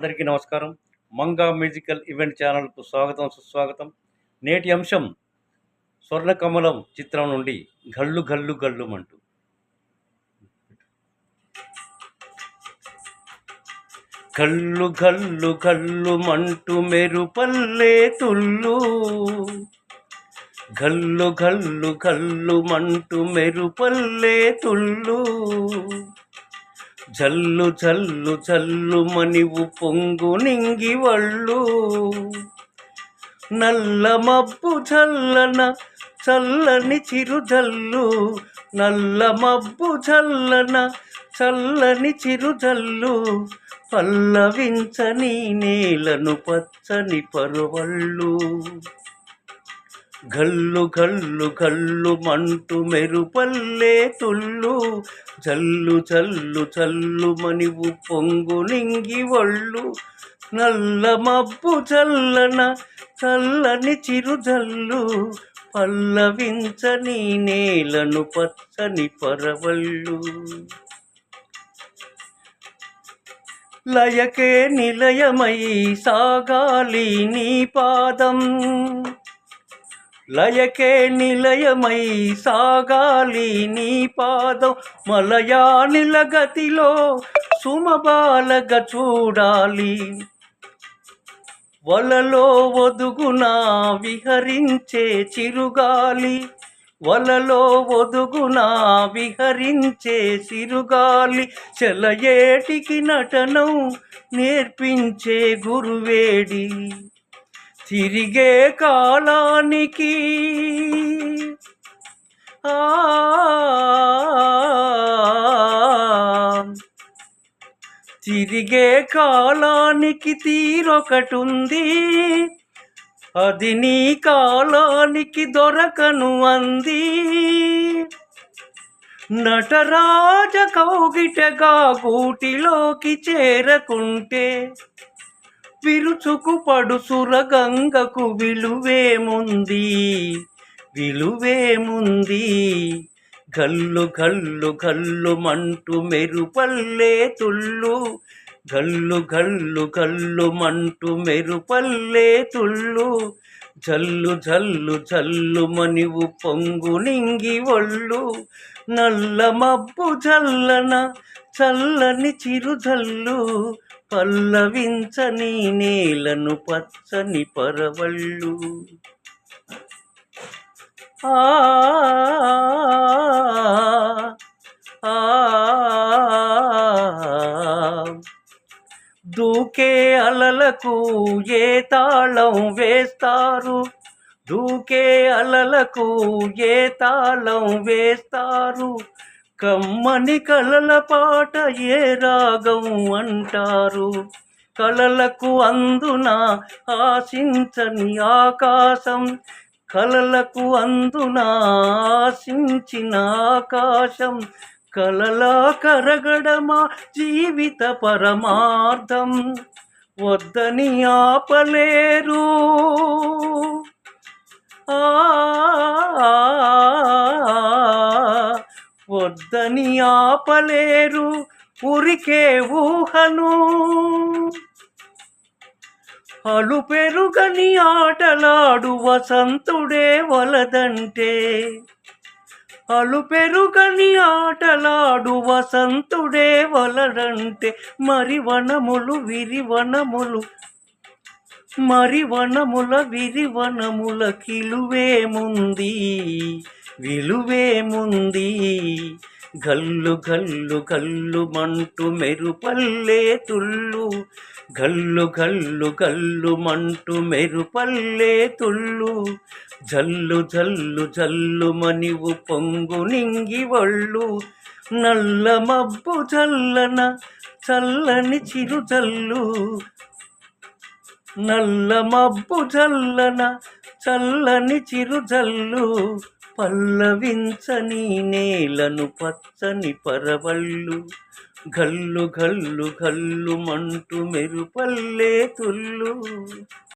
అందరికీ నమస్కారం. Manga musical event ఛానల్కు స్వాగతం సుస్వాగతం. నేటి అంశం స్వర్ణకమలం చిత్రం నుండి గల్లు గల్లు గల్లుమంటూ. కళ్ళు గల్లు గల్లు మంటూ మెరుపల్లే తుల్లు గల్లు గల్లు గల్లు మంటూ మెరుపల్లే తుల్లు చల్లు జల్లు చల్లు మనివు పొంగు నింగి వళ్ళు. నల్ల మబ్బు చల్లన చల్లని చిరు జల్లు. నల్ల మబ్బు చల్లన చల్లని చిరు జల్లు. పల్లవించని నేలను పచ్చని పరువళ్ళు. గల్లు గల్లు గల్లు మంటు మెరుపల్లే తుల్లు జల్లు చల్లు చల్లు మనివు పొంగు నింగి ఒళ్ళు. నల్ల మబ్బు చల్లన చల్లని చిరు జల్లు. పల్లవించని నేలను పచ్చని పరవళ్ళు. లయకే నిలయమై సాగాలి నీ పాదం. లయకే నిలయమై సాగాలి నీ పాదం. మలయానిల గతిలో సుమబాలగ చూడాలి. వలలో వదుగునా విహరించే చిరుగాలి. వలలో వదుగునా విహరించే చిరుగాలి. చెలయేటికి నటనం నేర్పించే గురువేడి. తిరిగే కాలానికి తిరిగే కాలానికి తీరొకటుంది అది నీ కాలానికి దొరకను అంది నటరాజ కౌగిటగా గూటిలోకి చేరకుంటే విరుచుకు పడుసుర గంగకు విలువేముంది? విలువేముంది? గల్లు గల్లు గల్లు మంటు మెరుపల్లే తుళ్ళు. గల్లు గల్లు గల్లు మంటు మెరుపల్లే తుళ్ళు. జల్లు జల్లు జల్లు మనివు పొంగు నింగి ఒళ్ళు. నల్ల మబ్బు జల్లన చల్లని చిరు జల్లు. పల్లవించని నేలను పచ్చని పరవళ్ళు. ఆ దూకే అలలకు ఏ తాళం వేస్తారు? దూకే అలలకు ఏ తాళం వేస్తారు? కమ్మని కలల పాట ఏ రాగం అంటారు? కలలకు అందున ఆశించని ఆకాశం కలలకు అందున ఆశించిన ఆకాశం కలలా కరగడమా జీవిత పరమార్థం? వద్దని ఆపలేరు. ఆ వద్దని ఆపలేరు. ఉరికే ఊహను. అలు పెరుగని ఆటలాడు వసంతుడే వలదంటే. అలుపెరుగని ఆటలాడు వసంతుడే వలడంటే మరి వనములు విరివనములు మరి వనముల విరివనముల కిలువేముంది విలువేముంది. గల్లు గల్లు గల్లు మంటు మెరుపల్లే తుళ్ళు గల్లు గల్లు గల్లు మంటు మెరుపల్లే తుళ్ళు. జల్లు జల్లు జల్లు మనివు పొంగు నింగి వళ్ళు నల్ల మబ్బు చల్లన చల్లని చిరు జల్లు. నల్ల మబ్బు చల్లన చల్లని చిరు జల్లు పల్లవించని నేలను పచ్చని పరవళ్ళు. గల్లు గల్లు గల్లు మంటు మెరుపల్లే తుల్లు